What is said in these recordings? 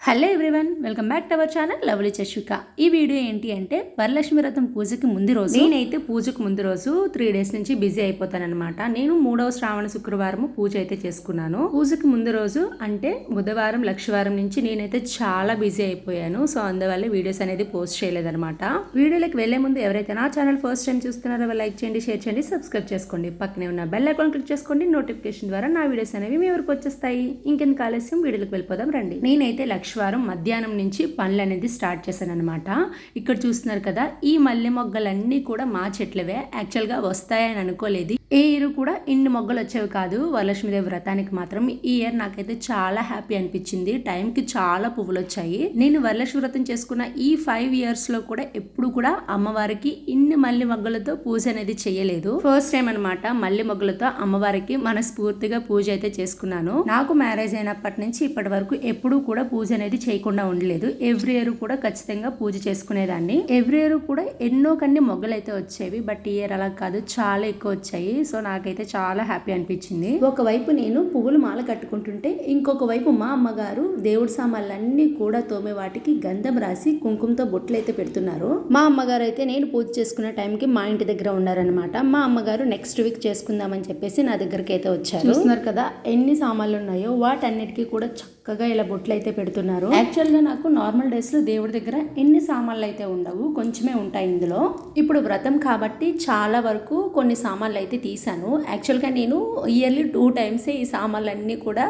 Hello everyone welcome back to our channel lovely చషుక ఈ video ఏంటి అంటే వరలక్ష్మి వ్రతం పూజకి ముందు రోజు నేనైతే పూజకు ముందు రోజు త్రీ డేస్ నుంచి బిజీ అయిపోతానమాట నేను మూడవ శ్రావణ శుక్రవారం పూజ అయితే చేసుకున్నాను. పూజకి ముందు రోజు అంటే బుధవారం లక్షవారం నుంచి నేనైతే చాలా బిజీ అయిపోయాను. సో అందువల్ల వీడియోస్ అనేది పోస్ట్ చేయలేదనమాట వీడియోలకు వెళ్ళే ముందు ఎవరైతే నా ఛానల్ ఫస్ట్ టైం చూస్తున్నారో లైక్ చేయండి షేర్ చేయండి సబ్స్క్రైబ్ చేసుకోండి. పక్కనే ఉన్న బెల్ ఐకాన్ క్లిక్ చేసుకోండి నోటిఫికేషన్ ద్వారా నా వీడియోస్ అనేవి మీ వరకు వచ్చేస్తాయి. ఇంకెందుకు ఆలస్యం? వీడియోకి వెళ్ళిపోదాం రండి. నేనైతే వారం మధ్యాహ్నం నుంచి పనులు అనేది స్టార్ట్ చేశాను అనమాట ఇక్కడ చూస్తున్నారు కదా ఈ మల్లె మొగ్గలన్నీ కూడా మా చెట్లవే. యాక్చువల్గా వస్తాయని అనుకోలేదు. ఏ ఇయర్ కూడా ఇన్ని మొగ్గలు వచ్చేవి కాదు. వరలక్ష్మీదేవి వ్రతానికి మాత్రం ఈ ఇయర్ నాకైతే చాలా హ్యాపీ అనిపించింది. టైంకి చాలా పువ్వులు వచ్చాయి. నేను వరలక్ష్మి వ్రతం చేసుకున్న ఈ ఫైవ్ ఇయర్స్లో కూడా ఎప్పుడు కూడా అమ్మవారికి ఇన్ని మల్లె మొగ్గలతో పూజ అనేది చేయలేదు. ఫస్ట్ టైం అనమాట మల్లె మొగ్గలతో అమ్మవారికి మనస్ఫూర్తిగా పూజ అయితే చేసుకున్నాను. నాకు మ్యారేజ్ అయినప్పటి నుంచి ఇప్పటి వరకు ఎప్పుడూ కూడా పూజ అనేది చేయకుండా ఉండలేదు. ఎవ్రీ ఇయర్ కూడా ఖచ్చితంగా పూజ చేసుకునేదాన్ని. ఎవ్రీ ఇయర్ కూడా ఎన్నో కన్ని మొగ్గలు అయితే వచ్చేవి బట్ ఈ ఇయర్ అలా కాదు. చాలా ఎక్కువ వచ్చాయి. సో నాకైతే చాలా హ్యాపీ అనిపించింది. ఒకవైపు నేను పువ్వులు మాల కట్టుకుంటుంటే ఇంకొక వైపు మా అమ్మగారు దేవుడి సామాన్లన్నీ కూడా తోమే వాటికి గంధం రాసి కుంకుమతో బొట్లు అయితే పెడుతున్నారు. మా అమ్మగారు అయితే నేను పూజ చేసుకునే టైంకి మా ఇంటి దగ్గర ఉన్నారనమాట మా అమ్మగారు నెక్స్ట్ వీక్ చేసుకుందామని చెప్పేసి నా దగ్గరికి అయితే వచ్చారు. చూస్తున్నారు కదా ఎన్ని సామాన్లు ఉన్నాయో వాటన్నిటికీ కూడా చక్కగా ఇలా బొట్లు అయితే పెడుతున్నారు. యాక్చువల్గా నాకు నార్మల్ డేస్లో దేవుడి దగ్గర ఎన్ని సామాన్లు అయితే ఉండవు కొంచెమే ఉంటాయి ఇందులో. ఇప్పుడు వ్రతం కాబట్టి చాలా వరకు కొన్ని సామాన్లు అయితే తీసాను యాక్చువల్గా నేను ఇయర్లీ టూ టైమ్సే ఈ సామాన్లన్నీ కూడా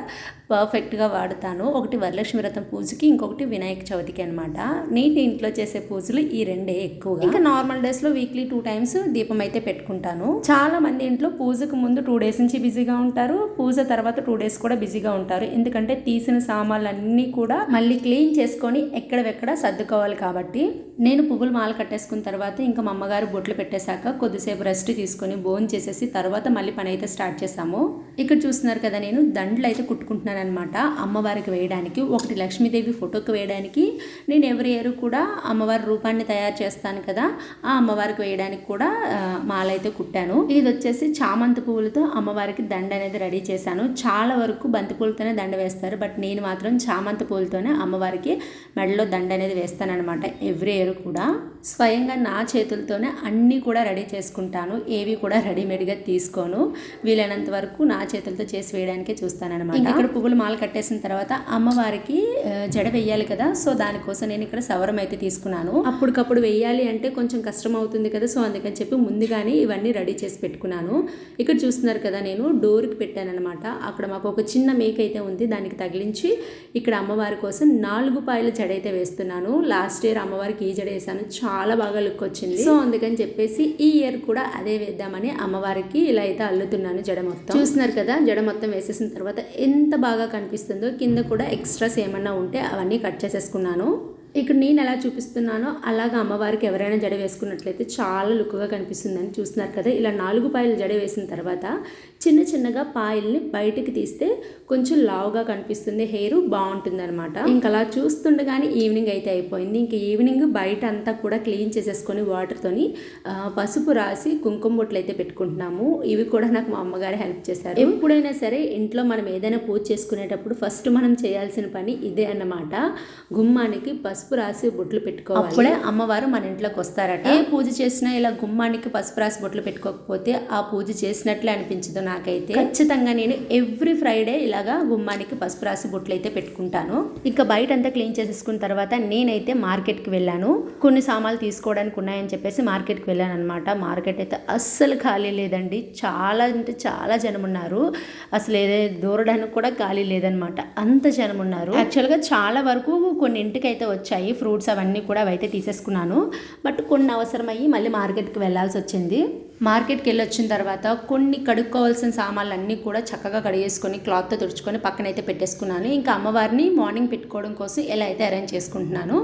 పర్ఫెక్ట్గా వాడుతాను. ఒకటి వరలక్ష్మి వ్రతం పూజకి ఇంకొకటి వినాయక చవితికి అనమాట నేను ఇంట్లో చేసే పూజలు ఈ రెండే ఎక్కువ ఇంకా నార్మల్ డేస్లో వీక్లీ టూ టైమ్స్ దీపం అయితే పెట్టుకుంటాను. చాలా మంది ఇంట్లో పూజకు ముందు టూ డేస్ నుంచి బిజీగా ఉంటారు. పూజ తర్వాత టూ డేస్ కూడా బిజీగా ఉంటారు. ఎందుకంటే తీసిన సామాన్లు అన్నీ కూడా మళ్ళీ క్లీన్ చేసుకొని ఎక్కడెక్కడ సర్దుకోవాలి కాబట్టి. నేను పువ్వులు మాల కట్టేసుకున్న తర్వాత ఇంకా మా అమ్మగారు బొట్లు పెట్టేశాక కొద్దిసేపు రెస్ట్ తీసుకొని బోన్ చేసేసి తర్వాత మళ్ళీ పని అయితే స్టార్ట్ చేసాము ఇక్కడ చూస్తున్నారు కదా నేను దండలు అయితే కుట్టుకుంటున్నాను అనమాట అమ్మవారికి వేయడానికి ఒకటి లక్ష్మీదేవి ఫోటోకి వేయడానికి. నేను ఎవరి ఇయర్ కూడా అమ్మవారి రూపాన్ని తయారు చేస్తాను కదా ఆ అమ్మవారికి వేయడానికి కూడా మాల అయితే కుట్టాను. ఇది వచ్చేసి చామంతి పువ్వులతో అమ్మవారికి దండ అనేది రెడీ చేశాను. చాలా వరకు బంతి పూలతోనే దండ వేస్తారు బట్ నేను మాత్రం చామంతి పూలతోనే అమ్మవారికి మెడలో దండ అనేది వేస్తాను అనమాట ఎవ్రీ ఇయర్ కూడా స్వయంగా నా చేతులతోనే అన్నీ కూడా రెడీ చేసుకుంటాను. ఏవి కూడా రెడీమేడ్గా తీసుకోను. వీలైనంత వరకు నా చేతులతో చేసి వేయడానికే చూస్తానమాట ఇక్కడ పువ్వులు మాల కట్టేసిన తర్వాత అమ్మవారికి జడ వెయ్యాలి కదా. సో దానికోసం నేను ఇక్కడ సవరం అయితే తీసుకున్నాను. అప్పటికప్పుడు వెయ్యాలి అంటే కొంచెం కష్టం అవుతుంది కదా. సో అందుకని చెప్పి ముందుగానే ఇవన్నీ రెడీ చేసి పెట్టుకున్నాను. ఇక్కడ చూస్తున్నారు కదా నేను డోర్కి పెట్టాను అనమాట అక్కడ మాకు ఒక చిన్న మేక అయితే ఉంది. దానికి తగిలించి ఇక్కడ అమ్మవారి కోసం నాలుగు పాయల జడ అయితే వేస్తున్నాను. లాస్ట్ ఇయర్ అమ్మవారికి ఈ జడ వేసాను. చాలా బాగా లుక్ వచ్చింది. సో అందుకని చెప్పేసి ఈ ఇయర్ కూడా అదే వేద్దామని అమ్మవారికి ఇలా అయితే అల్లుతున్నాను జడ మొత్తం. చూస్తున్నారు కదా జడ మొత్తం వేసేసిన తర్వాత ఎంత బాగా కనిపిస్తుందో కింద కూడా ఎక్స్ట్రాస్ ఏమన్నా ఉంటే అవన్నీ కట్ చేసేసుకున్నాను. ఇక్కడ నేను ఎలా చూపిస్తున్నానో అలాగా అమ్మవారికి ఎవరైనా జడ వేసుకున్నట్లయితే చాలా లుక్గా కనిపిస్తుందని చూస్తున్నారు కదా. ఇలా నాలుగు పాయలు జడ వేసిన తర్వాత చిన్న చిన్నగా పాయల్ని బయటికి తీస్తే కొంచెం లావుగా కనిపిస్తుంది హెయిర్ బాగుంటుంది అనమాట ఇంకా అలా చూస్తుండగానే ఈవినింగ్ అయితే అయిపోయింది. ఇంకా ఈవినింగ్ బయట అంతా కూడా క్లీన్ చేసేసుకొని వాటర్తోని పసుపు రాసి కుంకుమ బొట్లు అయితే పెట్టుకుంటున్నాము. ఇవి కూడా నాకు మా అమ్మగారు హెల్ప్ చేశారు. ఎప్పుడైనా సరే ఇంట్లో మనం ఏదైనా పూజ చేసుకునేటప్పుడు ఫస్ట్ మనం చేయాల్సిన పని ఇదే అన్నమాట. గుమ్మానికి పసుపు రాసి బొట్లు పెట్టుకోవాలి. అప్పుడే అమ్మవారు మన ఇంట్లోకి వస్తారట. ఏ పూజ చేసినా ఇలా గుమ్మానికి పసుపు రాసి బొట్లు పెట్టుకోకపోతే ఆ పూజ చేసినట్లే అనిపించదు నాకైతే. ఖచ్చితంగా నేను ఎవ్రీ ఫ్రైడే ఇలాగా గుమ్మానికి పసుపు రాసి బొట్లు అయితే పెట్టుకుంటాను. ఇక బయట అంతా క్లీన్ చేసేసుకున్న తర్వాత నేనైతే మార్కెట్కి వెళ్ళాను. కొన్ని సామాన్లు తీసుకోవడానికి ఉన్నాయని చెప్పేసి మార్కెట్కి వెళ్ళాను అనమాట మార్కెట్ అయితే అస్సలు ఖాళీ లేదండి. చాలా అంటే చాలా జనం ఉన్నారు. అసలు ఏదే దూరడానికి కూడా ఖాళీ లేదనమాట అంత జనం ఉన్నారు. యాక్చువల్గా చాలా వరకు కొన్ని ఇంటికి అయితే వచ్చాయి. ఫ్రూట్స్ అవన్నీ కూడా అవైతే తీసేసుకున్నాను. బట్ కొన్ని అవసరమయ్యి మళ్ళీ మార్కెట్కి వెళ్ళాల్సి వచ్చింది. మార్కెట్కి వెళ్ళి వచ్చిన తర్వాత కొన్ని కడుక్కోవాల్సిన సామాన్లు అన్నీ కూడా చక్కగా కడిగేసుకొని క్లాత్తో తుడుచుకొని పక్కనైతే పెట్టేసుకున్నాను. ఇంకా అమ్మవారిని మార్నింగ్ పెట్టుకోవడం కోసం ఎలా అయితే అరేంజ్ చేసుకుంటున్నాను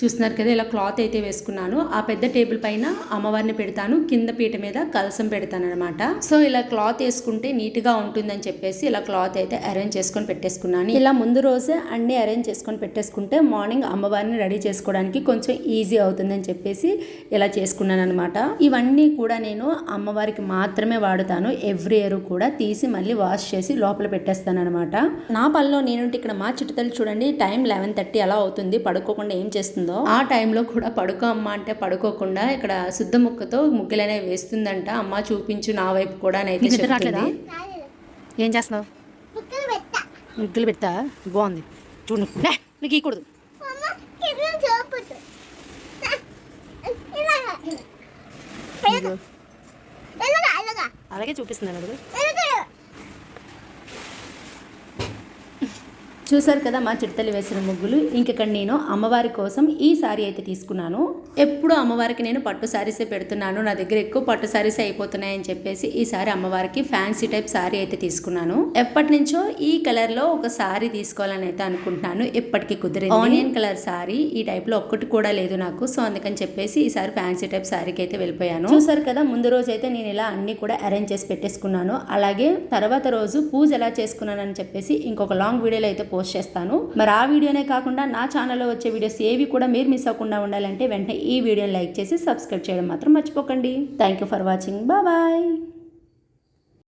చూస్తున్నారు కదా ఇలా క్లాత్ అయితే వేసుకున్నాను. ఆ పెద్ద టేబుల్ పైన అమ్మవారిని పెడతాను. కింద పీట మీద కలసం పెడతాను అనమాట సో ఇలా క్లాత్ వేసుకుంటే నీట్గా ఉంటుందని చెప్పేసి ఇలా క్లాత్ అయితే అరేంజ్ చేసుకొని పెట్టేసుకున్నాను. ఇలా ముందు రోజే అన్నీ అరేంజ్ చేసుకొని పెట్టేసుకుంటే మార్నింగ్ అమ్మవారిని రెడీ చేసుకోవడానికి కొంచెం ఈజీ అవుతుందని చెప్పేసి ఇలా చేసుకున్నాను అనమాట ఇవన్నీ కూడా నేను అమ్మవారికి మాత్రమే వాడుతాను. ఎవ్రీ ఇయర్ కూడా తీసి మళ్ళీ వాష్ చేసి లోపల పెట్టేస్తాను అనమాట నా పనిలో నేనుంటే ఇక్కడ మా చిట్టుతల్లి చూడండి టైం లెవెన్ థర్టీ అలా అవుతుంది. పడుకోకుండా ఏం చేస్తుందో. ఆ టైంలో కూడా పడుకో అమ్మ అంటే పడుకోకుండా ఇక్కడ శుద్ధ ముక్కతో ముగ్గులనే వేస్తుందంట. అమ్మ చూపించు నా వైపు కూడా. రావట్లేదా? ఏం చేస్తున్నావు? ముక్కలు పెట్టా. ముగ్గులు పెడతా బాగుంది చూడు నీకు ఇవ్వకూడదు అమ్మ కిరణం చూపుతు ఇలాగా ఇలాగా ఇలాగా ఇలాగా అలాగే చూపిస్తున్నాను అడుగు ఇలాగా చూసారు కదా మా చిడతలు వేసిన ముగ్గులు. ఇంకెక్కడ నేను అమ్మవారి కోసం ఈ సారీ అయితే తీసుకున్నాను. ఎప్పుడు అమ్మవారికి నేను పట్టు శారీసే పెడుతున్నాను. నా దగ్గర ఎక్కువ పట్టు శారీసే అయిపోతున్నాయని చెప్పేసి ఈ సారీ అమ్మవారికి ఫ్యాన్సీ టైప్ సారీ అయితే తీసుకున్నాను. ఎప్పటి నుంచో ఈ కలర్లో ఒక శారీ తీసుకోవాలని అయితే అనుకుంటున్నాను. ఎప్పటికీ కుదిరింది. ఆనియన్ కలర్ సారీ ఈ టైప్లో ఒక్కటి కూడా లేదు నాకు. సో అందుకని చెప్పేసి ఈ ఫ్యాన్సీ టైప్ సారీకి అయితే వెళ్ళిపోయాను. చూసారు కదా ముందు రోజు అయితే నేను ఇలా అన్ని కూడా అరేంజ్ చేసి పెట్టేసుకున్నాను. అలాగే తర్వాత రోజు పూజ ఎలా చేసుకున్నానని చెప్పేసి ఇంకొక లాంగ్ వీడియోలో అయితే పోస్ట్ చేస్తాను. మరి ఆ వీడియోనే కాకుండా నా ఛానల్లో వచ్చే వీడియోస్ ఏవి కూడా మీరు మిస్ అవ్వకుండా ఉండాలంటే వెంటనే ఈ వీడియోని లైక్ చేసి సబ్స్క్రైబ్ చేయడం మాత్రం మర్చిపోకండి. Thank you for watching bye